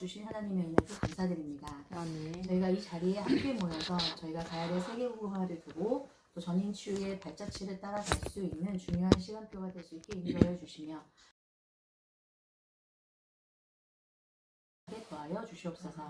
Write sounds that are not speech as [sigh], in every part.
주신 하나님의 은혜도 감사드립니다. 아멘. 저희가 이 자리에 함께 모여서 저희가 가야 될 세계복음화를 두고 또 전인 치유의 발자취를 따라갈 수 있는 중요한 시간표가 될 수 있게 인도하여 주시며 더하여 주시옵소서.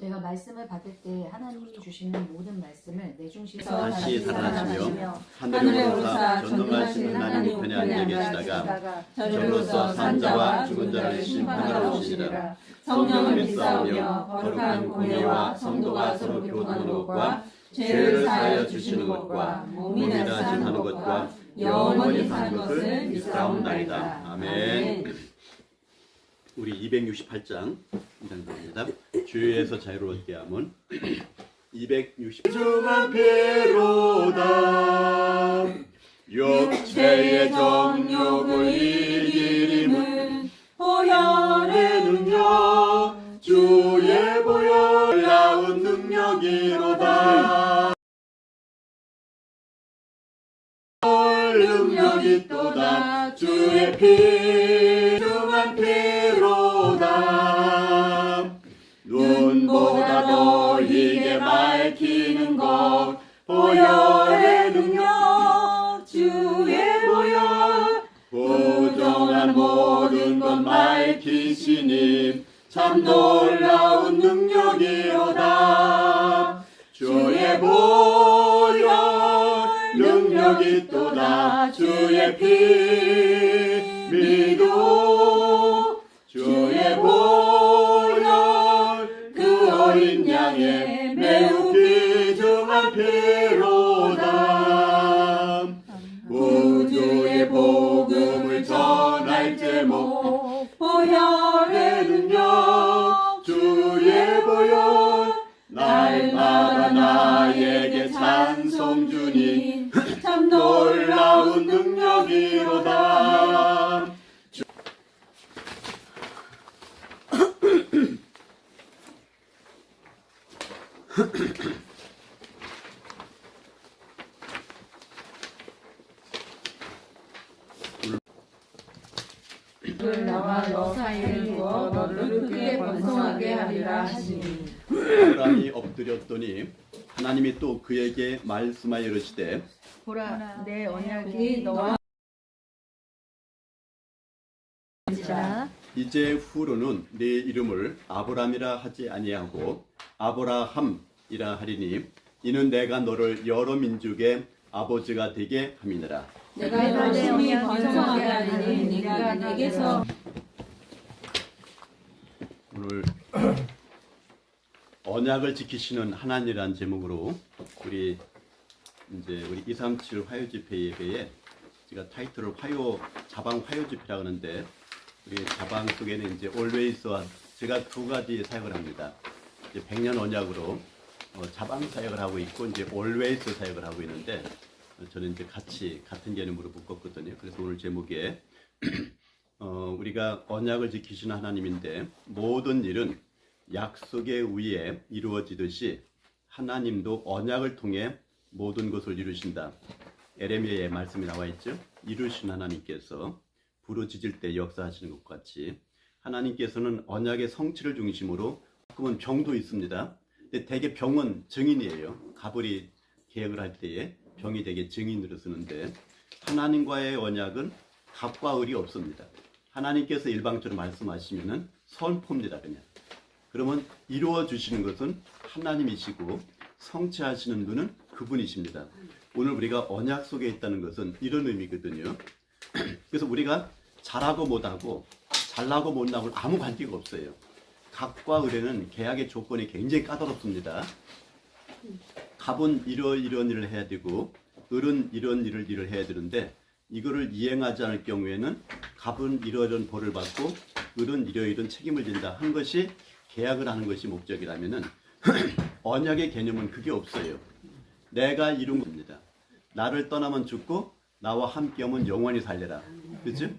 저희가 말씀을 받을 때 하나님이 주시는 모든 말씀을 내 중심에서 다시 살아나시며 하늘에 오르사 전능하신 하나님 편에 앉아 계시다가 저로서 산자와 죽은 자를 심판하러 오시리라. 성령을 믿사오며 거룩한 공예와 성도가 서로 교통하는 것과 죄를 사하여 주시는 것과 몸이 나신 하는 것과 영원히 사는 것을 믿사옵나이다. 아멘. 우리 268장 인장입니다. 주의에서 자유로웠게 함은 260 주만 피로다. 육체의 정욕을 이기림은 보혈의 능력. 주의 보혈 나온 능력이로다. 능력이 또다. 주의 피 피로다. 눈보다 더 이게 밝히는 것. 보혈의 능력. 주의 보혈. 부정한 모든 것 밝히시니 참 놀라운 능력이로다. 주의 보혈. 능력이 또다. 주의 피. 주의 보혈 그 어린 양의 매우 귀중한 피로다 구주의 복음을 전할 제목 보혈의 능력 주의 보혈. 날마다 나에게 찬송 주니 참 놀라운 능력이로다 을 나와 너 사이에 두어 너를 크게 번성하게 하리라 하시니 아브라함이 엎드렸더니 하나님이 또 그에게 말씀하여 이르시되 보라 내 언약이 너와 이제 후로는 네 이름을 아브라함이라 하지 아니하고 아브라함이라 하리니 이는 내가 너를 여러 민족의 아버지가 되게 함이니라. 내가 열심히 번성하게 하리니 네가 내게서 오늘 언약을 지키시는 하나님이란 제목으로 우리 이제 우리 237 화요 집회 예배에 제가 타이틀을 화요 자방 화요 집회라고 하는데 우리 자방 속에는 이제 always와 제가 두 가지 사역을 합니다. 이제 100년 언약으로 어, 자방 사역을 하고 있고 이제 always 사역을 하고 있는데 어, 저는 이제 같이 같은 개념으로 묶었거든요. 그래서 오늘 제목에 [clears throat] 어, 우리가 언약을 지키시는 하나님인데 모든 일은 약속에 의해 이루어지듯이 하나님도 언약을 통해 모든 것을 이루신다. 에레미야의 말씀이 나와 있죠. 이루신 하나님께서 부르짖을 때 역사하시는 것 같이 하나님께서는 언약의 성취를 중심으로 가끔은 병도 있습니다. 근데 대개 병은 증인이에요. 가불이 계획을 할 때에 병이 되게 증인으로 쓰는데 하나님과의 언약은 갑과 을이 없습니다. 하나님께서 일방적으로 말씀하시면은 선포입니다, 그냥. 그러면 이루어 주시는 것은 하나님이시고 성취하시는 분은 그분이십니다. 오늘 우리가 언약 속에 있다는 것은 이런 의미거든요. [clears throat] 그래서 우리가 잘하고 못하고 잘나고 못나고 아무 관계가 없어요. 갑과 을에는 계약의 조건이 굉장히 까다롭습니다. 갑은 이러 이런 일을 해야 되고 을은 이런 일을 일을 해야 되는데 이거를 이행하지 않을 경우에는 갑은 이러이런 벌을 받고 을은 이러이런 책임을 진다 한 것이 계약을 하는 것이 목적이라면은 [clears throat] 언약의 개념은 그게 없어요. 내가 이룬 겁니다. 나를 떠나면 죽고 나와 함께하면 영원히 살려라. 그죠?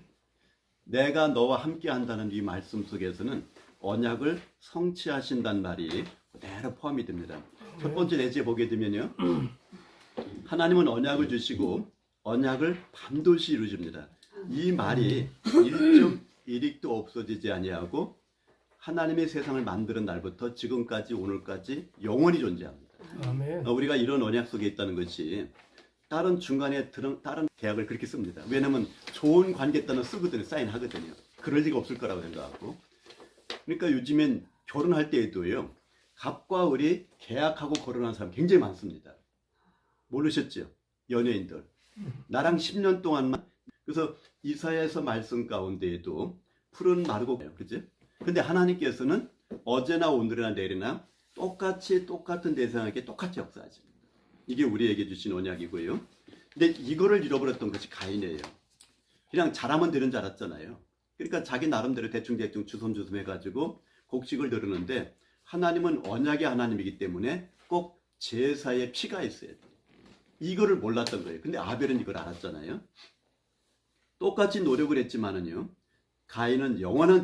내가 너와 함께 한다는 이 말씀 속에서는 언약을 성취하신다는 말이 그대로 포함이 됩니다. 첫 번째 내지에 보게 되면요. [clears throat] 하나님은 언약을 주시고 언약을 반드시 이루십니다. 이 말이 일점 일익도 없어지지 아니하고 하나님의 세상을 만드는 날부터 지금까지 오늘까지 영원히 존재합니다. 아멘. 어, 우리가 이런 언약 속에 있다는 것이 다른 중간에 들은 다른 계약을 그렇게 씁니다. 왜냐면 좋은 관계 때는 쓰거든요. 사인하거든요. 그럴 리가 없을 거라고 생각하고. 그러니까 요즘엔 결혼할 때에도요. 갑과 을이 계약하고 거론한 사람 굉장히 많습니다. 모르셨죠? 연예인들. 나랑 10년 동안만 그래서 이사야에서 말씀 가운데에도 푸른 마르고 그죠? 근데 하나님께서는 어제나 오늘이나 내일이나 똑같이 똑같은 대상에게 똑같이 역사하십니다. 이게 우리에게 주신 언약이고요. 근데 이거를 잃어버렸던 것이 가인이에요. 그냥 잘하면 되는 줄 알았잖아요. 그러니까 자기 나름대로 대충대충 주섬주섬 해가지고 곡식을 들으는데 하나님은 언약의 하나님이기 때문에 꼭 제사에 피가 있어야 돼요. 이거를 몰랐던 거예요. 근데 아벨은 이걸 알았잖아요. 똑같이 노력을 했지만은요. 가인은 영원한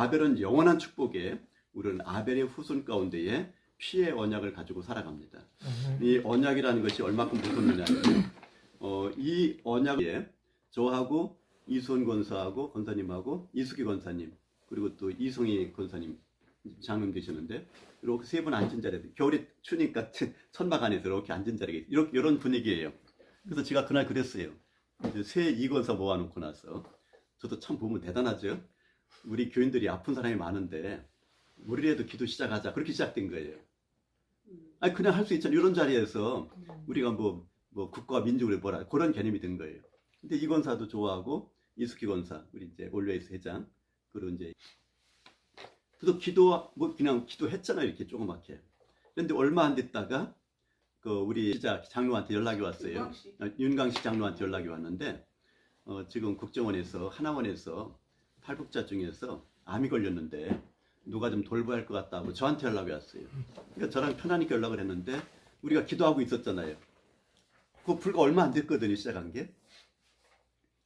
아벨은 영원한 축복에 우리는 아벨의 후손 가운데에 피의 언약을 가지고 살아갑니다. 이 언약이라는 것이 얼마큼 무섭느냐면 어, 이 언약에 저하고 이수원 권사하고 권사님하고 이수기 권사님 그리고 또 이성희 권사님 장님 되시는데 이렇게 세 분 앉은 자리에 겨울이 추니까 천막 안에서 이렇게 앉은 자리에 이렇게 이런 분위기예요. 그래서 제가 그날 그랬어요. 새 이권사 모아놓고 나서 저도 참 보면 대단하죠. 우리 교인들이 아픈 사람이 많은데 우리라도 기도 시작하자 그렇게 시작된 거예요. 아니 그냥 할 수 있잖아요. 이런 자리에서 우리가 뭐, 뭐 국가 민족을 뭐라 그런 개념이 된 거예요. 근데 이 권사도 좋아하고 이숙희 권사 우리 이제 올웨이스 회장 그리고 이제 그래서 기도 뭐 그냥 기도했잖아요 이렇게 조그맣게. 근데 얼마 안 됐다가 그 우리 기자 장로한테 연락이 왔어요. 어, 윤강식 장로한테 연락이 왔는데 어, 지금 국정원에서 하나원에서 탈북자 중에서 암이 걸렸는데 누가 좀 돌봐야 할 것 같다고 저한테 연락이 왔어요. 그러니까 저랑 편안하게 연락을 했는데 우리가 기도하고 있었잖아요. 그 불과 얼마 안 됐거든요 시작한 게.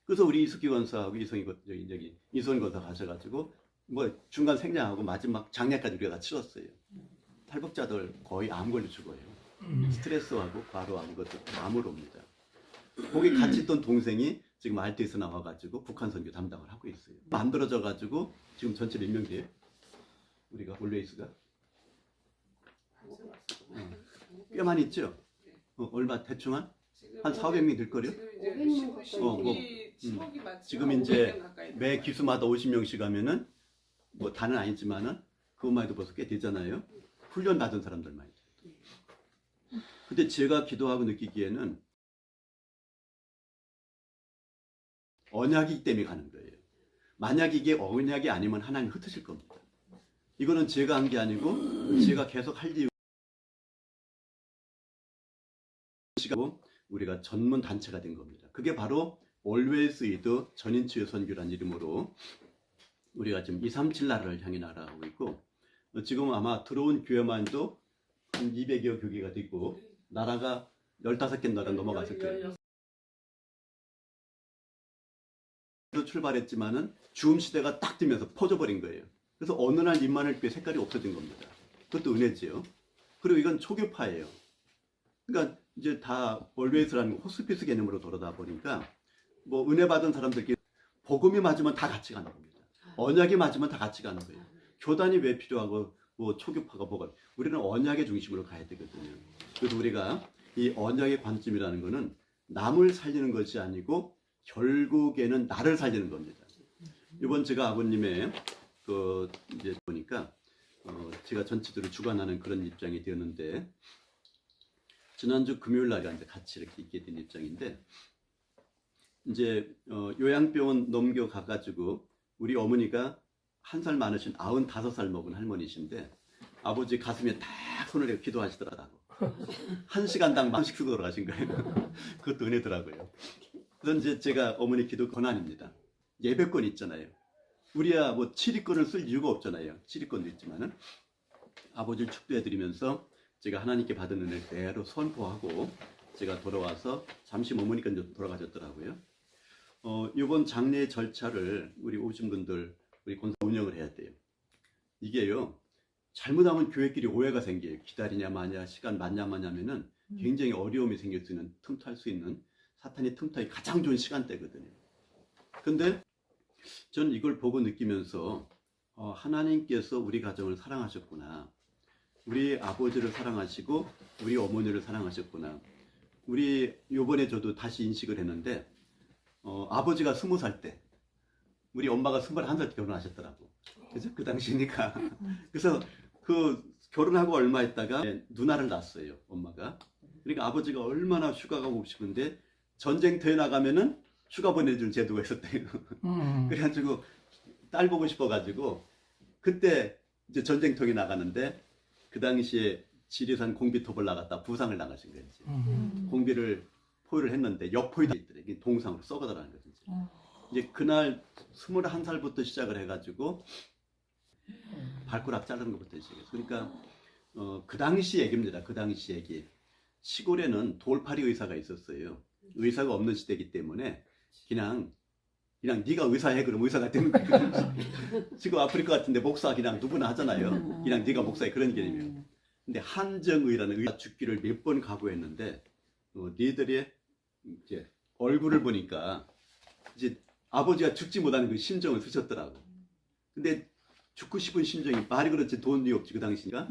그래서 우리 이숙기 권사하고 이성희 권 저기 저기 이선 권사 가셔가지고 뭐 중간 생략하고 마지막 장례까지 우리가 다 치렀어요. 탈북자들 거의 암 걸려 죽어요. 스트레스하고 과로하고 것도 암으로 옵니다. 거기 같이 있던 동생이 지금 알테에서 나와가지고 북한 선교 담당을 하고 있어요. 만들어져가지고 지금 전체 몇 명 돼요? 우리가 올레이스가 꽤 많이 있죠? 어, 얼마 대충 한? 한 400명 될 거요? 500명 가까이. 어, 뭐, 지금 이제 매 기수마다 50명씩 하면은 뭐 다는 아니지만은 그것만 해도 벌써 꽤 되잖아요. 훈련 받은 사람들 많이. 근데 제가 기도하고 느끼기에는 언약이기 때문에 가는 거예요. 만약 이게 언약이 아니면 하나님 흩으실 겁니다. 이거는 제가 한 게 아니고 제가 계속 할 이유 시가고 우리가 전문 단체가 된 겁니다. 그게 바로 Always with 전인치유 선교란 이름으로 우리가 지금 237 나라를 향해 나아가고 있고 어, 지금 아마 들어온 교회만도 한 200여 교계가 되고 나라가 15개 나라 넘어갔을 거예요. 로 출발했지만은 주음 시대가 딱 되면서 퍼져버린 거예요. 그래서 어느 날 임마늘 교회 색깔이 없어진 겁니다. 그것도 은혜지요. 그리고 이건 초교파예요. 그러니까 이제 다 월웨이스라는 호스피스 개념으로 돌아다 보니까 뭐 은혜 받은 사람들끼리 복음이 맞으면 다 같이 가는 겁니다. 언약이 맞으면 다 같이 가는 거예요. 교단이 왜 필요하고 뭐 초교파가 뭐가 우리는 언약의 중심으로 가야 되거든요. 그래서 우리가 이 언약의 관점이라는 거는 남을 살리는 것이 아니고 결국에는 나를 살리는 겁니다. 이번 제가 아버님의 그 이제 보니까 어 제가 전체적으로 주관하는 그런 입장이 되었는데 지난주 금요일 날에 이제 같이 이렇게 있게 된 입장인데 이제 어 요양병원 넘겨가 가지고 우리 어머니가 한 살 많으신 95살 먹은 할머니신데 아버지 가슴에 딱 손을 대고 기도하시더라고. 한 시간당 만씩 쓰고 돌아가신 거예요. [laughs] 그것도 은혜더라고요. 이제 제가 어머니 기도 권한입니다. 예배권 있잖아요. 우리야 뭐 7위권을 쓸 이유가 없잖아요. 7위권도 있지만은 아버지를 축도해드리면서 제가 하나님께 받은 은혜를 대로 선포하고 제가 돌아와서 잠시 머무니까 이제 돌아가셨더라고요. 어, 이번 장례 절차를 우리 오신 분들 우리 권사 운영을 해야 돼요. 이게요. 잘못하면 교회끼리 오해가 생겨요. 기다리냐 마냐 시간 맞냐 마냐면은 굉장히 어려움이 생길 수 있는 틈탈 수 있는 사탄이 틈타기 가장 좋은 시간대거든요. 근데 저는 이걸 보고 느끼면서 어, 하나님께서 우리 가정을 사랑하셨구나. 우리 아버지를 사랑하시고 우리 어머니를 사랑하셨구나. 우리 요번에 저도 다시 인식을 했는데 어, 아버지가 스무 살 때 우리 엄마가 스물한 살 때 결혼하셨더라고. 그죠? 그 당시니까. [laughs] 그래서 그 결혼하고 얼마 있다가 누나를 낳았어요. 엄마가. 그러니까 아버지가 얼마나 휴가 가고 싶은데 전쟁터에 나가면은 휴가 보내준 제도가 있었대요. 음. [laughs] 그래가지고 딸 보고 싶어가지고 그때 이제 전쟁터에 나가는데 그 당시에 지리산 공비톱을 나갔다 부상을 당하신 거지. 음. 공비를 포위를 했는데 역포위도 있더래. 이게 동상으로 썩어들어가는 거지. 이제. 이제 그날 21살부터 시작을 해가지고 발가락 자르는 것부터 시작했어. 그러니까 어, 그 당시 얘기입니다. 그 당시 얘기. 시골에는 돌팔이 의사가 있었어요. 의사가 없는 시대이기 때문에 그냥 그냥 네가 의사해 그럼 의사가 되는 거예요. [laughs] 지금 아프리카 같은데 목사 그냥 누구나 하잖아요. 그냥 네가 목사해 그런 개념이에요. 근데 한정의라는 의사 죽기를 몇 번 각오했는데 어, 니들의 이제 얼굴을 보니까 이제 아버지가 죽지 못하는 그 심정을 쓰셨더라고. 근데 죽고 싶은 심정이 말이 그렇지 돈이 없지 그 당시니까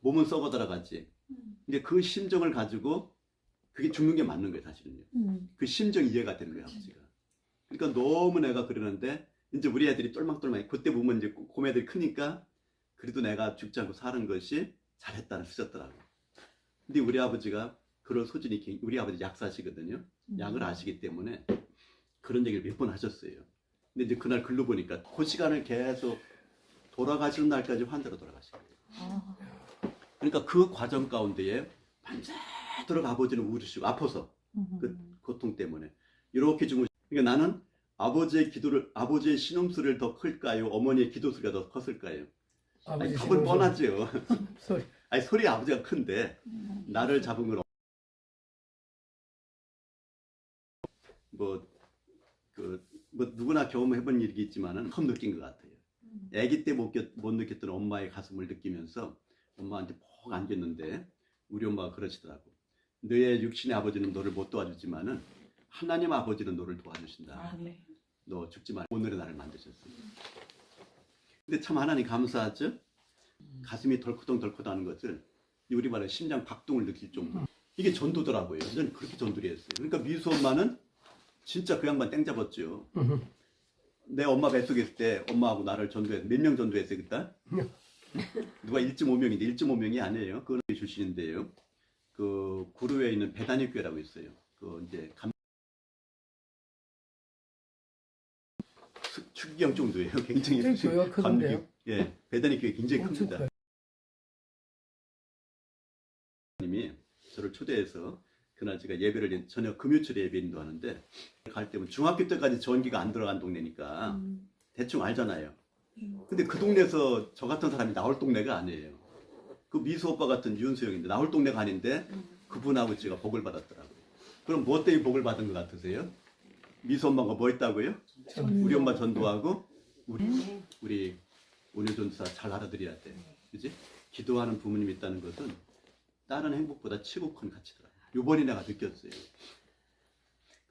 몸은 썩어 들어갔지. 근데 그 심정을 가지고 그게 죽는 게 맞는 거예요 사실은요. 그 심정 이해가 되는 거예요 아버지가. 그러니까 너무 내가 그러는데 이제 우리 애들이 똘망똘망 그때 보면 이제 고매들이 크니까 그래도 내가 죽지 않고 사는 것이 잘했다는 쓰셨더라고. 근데 우리 아버지가 그런 소진이 굉- 우리 아버지 약사시거든요. 약을 아시기 때문에 그런 얘기를 몇 번 하셨어요. 근데 이제 그날 글로 보니까 그 시간을 계속 돌아가시는 날까지 환자로 돌아가신 거예요. 그러니까 그 과정 가운데에 밤새 도록 아버지는 울으시고 아파서 그 고통 때문에 이렇게 주무. 그러니까 나는 아버지의 기도를 아버지의 신음소리를 더 클까요? 어머니의 기도 소리가 더 컸을까요? 아니 아버지 답은 신음소리. 뻔하죠. [laughs] 소리. 아니 소리 아버지가 큰데 나를 잡은 건 뭐 그 뭐 누구나 경험해본 일이겠지만은 처음 느낀 것 같아요. 아기 때못못 느꼈던 엄마의 가슴을 느끼면서 엄마한테 푹 안겼는데 우리 엄마가 그러시더라고. 너의 육신의 아버지는 너를 못 도와주지만은 하나님 아버지는 너를 도와주신다. 너 죽지 말. 오늘의 나를 만드셨어요. 근데 참 하나님 감사하죠. 가슴이 덜커덩덜커덩 하는 것을 우리 말에 심장 박동을 느낄 정도. 이게 전도더라고요. 저는 그렇게 전도를 했어요. 그러니까 미수 엄마는 진짜 그 양반 땡 잡았죠. 음. 내 엄마 뱃속에 있을 때 엄마하고 나를 전도해 몇명 전도했어요 그때? 누가 1.5명인데 1.5명이 아니에요. 그건 출신인데요. 그 구루에 있는 배단위 교회라고 있어요. 그 이제 감 수- 추기경 정도예요. 굉장히 굉장히? [laughs] 감기- 예, 배단위 교회 굉장히 큽니다. 님이 저를 초대해서 그날 제가 예배를 저녁 금요철에 예배 인도하는데 갈 때면 중학교 때까지 전기가 안 들어간 동네니까 대충 알잖아요. 근데 그 동네에서 저 같은 사람이 나올 동네가 아니에요. 그 미수 오빠 같은 윤수영인데 나올 동네가 아닌데 그분하고 제가 복을 받았더라고요. 그럼 뭐 때문에 복을 받은 것 같으세요? 미수 엄마가 뭐 했다고요? 우리 엄마 전도하고 우리 우리 오늘 전도사 잘 알아들여야 돼. 그지? 기도하는 부모님이 있다는 것은 다른 행복보다 치고 큰 가치더라. 요번에 내가 느꼈어요.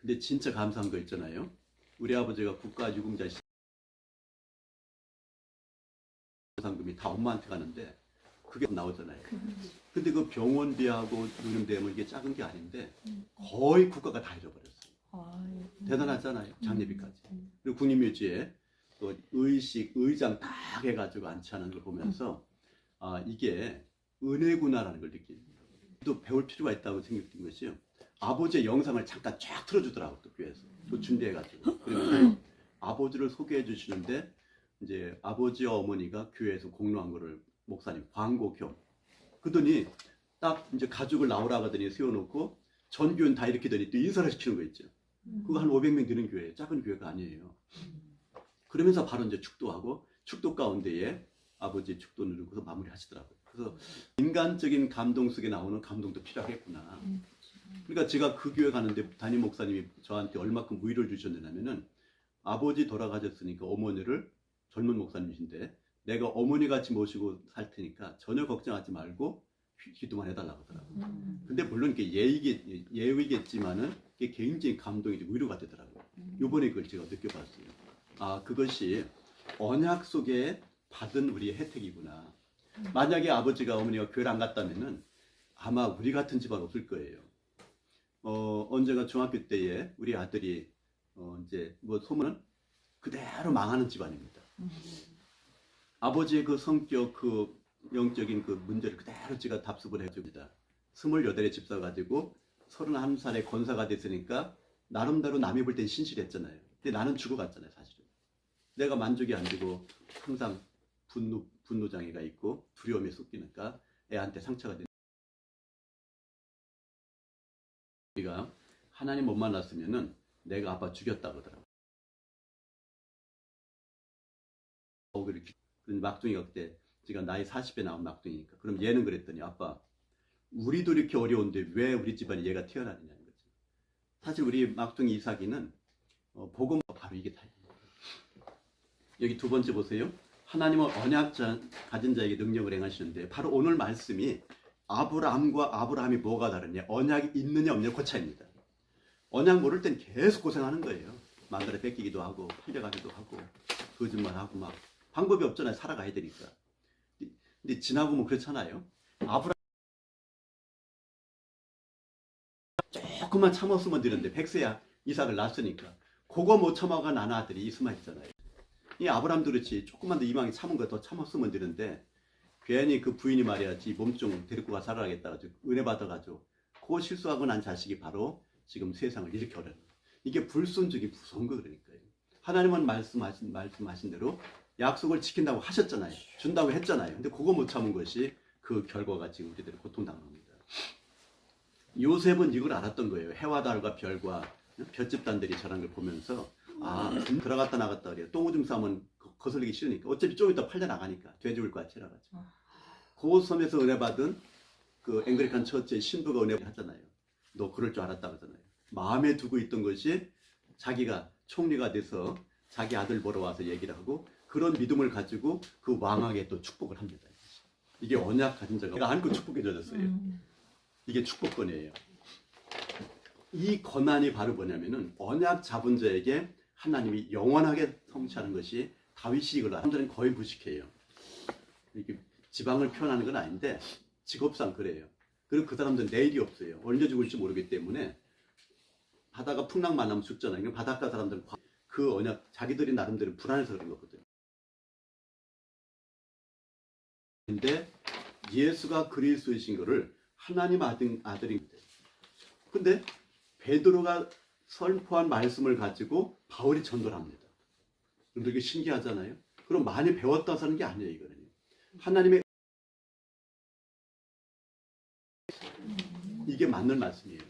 근데 진짜 감사한 거 있잖아요. 우리 아버지가 국가 유공자 시 상금이 다 엄마한테 가는데 그게 나오잖아요. 근데 그 병원비하고 누름되면 이게 작은 게 아닌데 거의 국가가 다 잃어버렸어요. 대단하잖아요. 장례비까지. 그리고 국립묘지에 또 의식, 의장 다 해가지고 안치하는 걸 보면서 아 이게 은혜구나라는 걸 느낍니다. 또 배울 필요가 있다고 생각된 것이요. 아버지의 영상을 잠깐 쫙 틀어주더라고 또 교회에서 또 준비해가지고 그러면 아버지를 소개해 주시는데 이제 아버지와 어머니가 교회에서 공로한 거를 목사님 광고 겸 그러더니 딱 이제 가족을 나오라 하더니 세워놓고 전교원 다 이렇게더니 또 인사를 시키는 거 있죠. 그거 한 500명 되는 교회, 작은 교회가 아니에요. 그러면서 바로 이제 축도하고 축도 가운데에 아버지 축도 누르고서 마무리 하시더라고요. 그래서 인간적인 감동 속에 나오는 감동도 필요하겠구나. 그러니까 제가 그 교회 가는데 담임 목사님이 저한테 얼마큼 무의를 주셨느냐면은 아버지 돌아가셨으니까 어머니를 젊은 목사님이신데 내가 어머니 같이 모시고 살 테니까 전혀 걱정하지 말고 기- 기도만 해달라고 하더라고요. 근데 물론 이게 예의겠, 예의겠지만은 이게 굉장히 감동이 위로가 되더라고요. 요번에 그걸 제가 느껴봤어요. 아 그것이 언약 속에 받은 우리의 혜택이구나. 만약에 아버지가 어머니가 교회를 안 갔다면은 아마 우리 같은 집안 없을 거예요. 어 언제가 중학교 때에 우리 아들이 어 이제 뭐 소문은 그대로 망하는 집안입니다. 아버지의 그 성격 그 영적인 그 문제를 그대로 제가 답습을 해줍니다. 28에 집 사 가지고 31살에 권사가 됐으니까 나름대로 남이 볼 땐 신실했잖아요. 근데 나는 죽어갔잖아요, 사실은. 내가 만족이 안 되고 항상 분노, 분노 장애가 있고 두려움에 쏟기니까 애한테 상처가 된 우리가 하나님 못 만났으면은 내가 아빠 죽였다 그러더라고. 그 막둥이가 그때 제가 나이 40에 나온 막둥이니까. 그럼 얘는 그랬더니 아빠 우리도 이렇게 어려운데 왜 우리 집안에 얘가 태어나느냐는 거죠. 사실 우리 막둥이 이삭이는 어, 복음 바로 이게 다예요. 여기 두 번째 보세요. 하나님은 언약 자 가진 자에게 능력을 행하시는데 바로 오늘 말씀이 아브라함과 아브라함이 뭐가 다르냐? 언약이 있느냐 없느냐 그 차이입니다. 언약 모를 땐 계속 고생하는 거예요. 마누라 뺏기기도 하고 팔려가기도 하고 거짓말하고 막 방법이 없잖아요. 살아가야 되니까. 근데 지나고 뭐 그렇잖아요. 아브라 조금만 참았으면 되는데 백세야 이삭을 낳았으니까 그거 못 참아가 난 아들이 이스마엘잖아요. 이 아브람도 그렇지 조금만 더 이망이 참은 거 더 참았으면 되는데 괜히 그 부인이 말이야 지 몸종 데리고 가 살아가겠다 가지고 은혜 받아가지고 그 실수하고 난 자식이 바로 지금 세상을 어려워 이게 불순종이 무서운 거 그러니까요 하나님은 말씀하신 말씀하신 대로 약속을 지킨다고 하셨잖아요 준다고 했잖아요 근데 그거 못 참은 것이 그 결과가 지금 우리들이 고통당한 겁니다 요셉은 이걸 알았던 거예요 해와 달과 별과 별집단들이 저런 걸 보면서 아, 좀 들어갔다 나갔다 그래요. 똥오줌 싸면 거- 거슬리기 싫으니까. 어차피 좀 이따 팔려 나가니까. 돼지울 것 같이 해가지고. 그 섬에서 은혜 받은 그 앵그리칸 처치의 신부가 은혜 하잖아요. 너 그럴 줄 알았다 그러잖아요. 마음에 두고 있던 것이 자기가 총리가 돼서 자기 아들 보러 와서 얘기를 하고 그런 믿음을 가지고 그 왕에게 또 축복을 합니다. 이게 언약 가진 자가 안고 축복해 져졌어요. 이게 축복권이에요. 이 권한이 바로 뭐냐면은 언약 잡은 자에게 하나님이 영원하게 성취하는 것이 다윗이 이걸. 사람들은 거의 무식해요. 이렇게 지방을 표현하는 건 아닌데 직업상 그래요. 그리고 그 사람들은 내일이 없어요. 언제 죽을지 모르기 때문에 바다가 풍랑 만나면 죽잖아요. 바닷가 사람들은 과- 그 언약 자기들이 나름대로 불안해서 그런 거거든요. 근데 예수가 그리스도이신 거를 하나님 아들, 아들인데 근데 베드로가 선포한 말씀을 가지고 바울이 전도를 합니다. 근데 이게 신기하잖아요. 그럼 많이 배웠다 사는 게 아니에요, 이거는. 하나님의 이게 맞는 말씀이에요.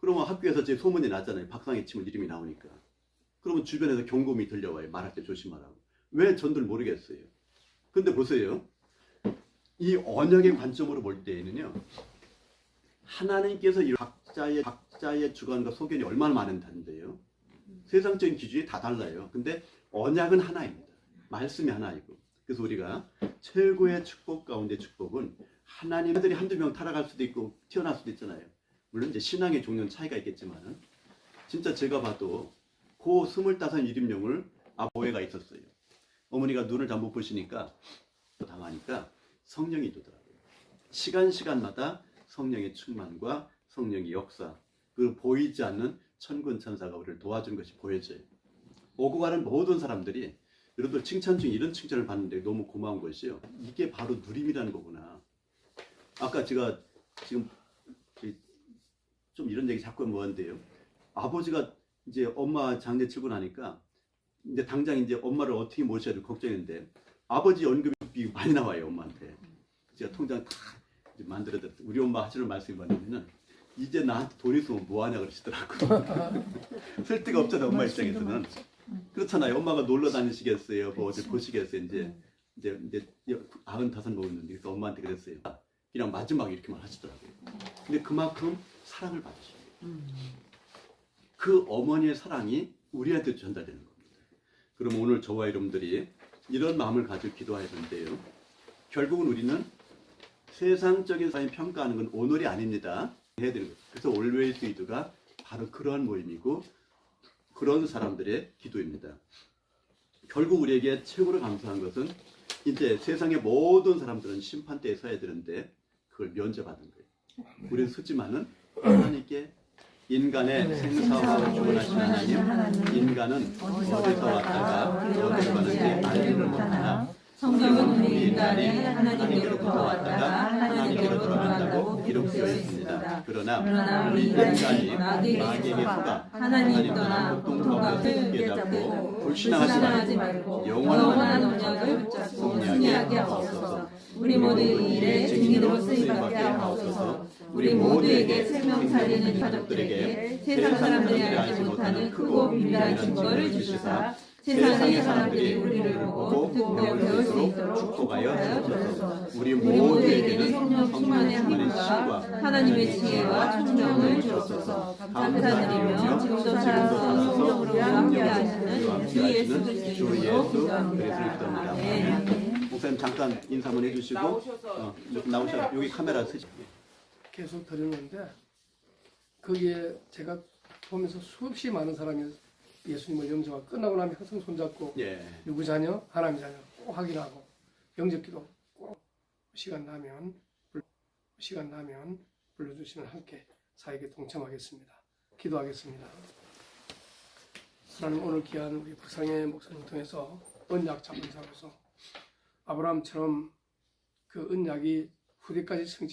그러면 학교에서 제 소문이 나잖아요. 박상희 치면 이름이 나오니까. 그러면 주변에서 경고음이 들려와요. 말할 때 조심하라고. 왜 전들 모르겠어요. 근데 보세요. 이 언약의 관점으로 볼 때에는요. 하나님께서 이 각자의 각자의 주관과 소견이 얼마나 많은데요. 세상적인 기준이 다 달라요. 근데 언약은 하나입니다. 말씀이 하나이고. 그래서 우리가 최고의 축복 가운데 축복은 하나님들이 한두 명 타락할 수도 있고 튀어날 수도 있잖아요. 물론 이제 신앙의 종류는 차이가 있겠지만은 진짜 제가 봐도 그 스물다섯 일임령을 아보에가 있었어요. 어머니가 눈을 잘못 보시니까 당하니까 성령이 주더라고요. 시간 시간마다 성령의 충만과 성령의 역사, 그 보이지 않는 천군 천사가 우리를 도와준 것이 보여져요. 오고 가는 모든 사람들이 여러분들 칭찬 중에 이런 칭찬을 받는데 너무 고마운 것이요. 이게 바로 누림이라는 거구나. 아까 제가 지금 이- 좀 이런 얘기 자꾸 뭐한데요. 아버지가 이제 엄마 장례 치고 나니까 이제 당장 이제 엄마를 어떻게 모셔야 될 걱정인데 아버지 연금이 많이 나와요 엄마한테. 제가 통장 다 만들어드렸 우리 엄마 하시는 말씀이 뭐냐면은 이제 나한테 돈 있으면 뭐하냐 그러시더라고. 쓸 데가 없잖아 엄마 입장에서는. 그렇잖아요. 엄마가 놀러 다니시겠어요. 뭐 어디 보시겠어요. 이제 이제 이제 아흔 다섯 먹었는데 그래서 엄마한테 그랬어요. 그냥 마지막 이렇게만 하시더라고요. 근데 그만큼 사랑을 받으셔요. 그 어머니의 사랑이 우리한테 전달되는 겁니다. 그럼 오늘 저와 여러분들이 이런 마음을 가지고 기도해야 되는데요. 결국은 우리는 세상적인 사람이 평가하는 건 오늘이 아닙니다. 해야 되는 거예요. 그래서 올웨이스 이드가 바로 그러한 모임이고 그런 사람들의 기도입니다. 결국 우리에게 최고로 감사한 것은 이제 세상의 모든 사람들은 심판대에 서야 되는데 그걸 면제받은 거예요. 우리는 서지만은 하나님께 인간의 생사와 주관하신 하나님, 인간은 어디서 왔다가 어디로 가는지 알지를 못하나. 성경은 우리 인간이 하나님께로부터 왔다가 하나님께로 돌아간다고 기록되어 있습니다. 그러나 우리 인간이 마귀에게 속아 하나님 떠나 고통과 함께 잡고 불신하지 말고 영원한 언약을 붙잡고 승리하게 하옵소서. 우리 모두 이 일에 증인으로 쓰임받게 하옵소서 우리 모두에게 생명 살리는 가족들에게 세상 사람들이 알지 못하는 크고 비밀한 증거를 주시사 세상의 사람들이 우리를 보고 듣고 배울 수 있도록 축복하여 주소서. 우리 모두에게는 성령 충만의 힘과 하나님의 지혜와 총명을 주옵소서. 감사드리며 지금도 살아서 성령으로 함께 하시는 주 예수 그리스도로 기도합니다. 목사님 잠깐 인사 한번 해주시고 어, 좀 나오셔 여기 카메라 쓰시. 계속 드리는데 거기에 제가 보면서 수없이 많은 사람이 예수님을 영접하고 끝나고 나면 항상 손잡고 예. 누구 자녀? 하나님 자녀 꼭 확인하고 영접기도 꼭 시간 나면 불- 시간 나면 불러주시면 함께 사역에 동참하겠습니다. 기도하겠습니다. 하나님 오늘 귀한 우리 북상의 목사님 통해서 언약 잡은 자로서 아브라함처럼 그 언약이 후대까지 성취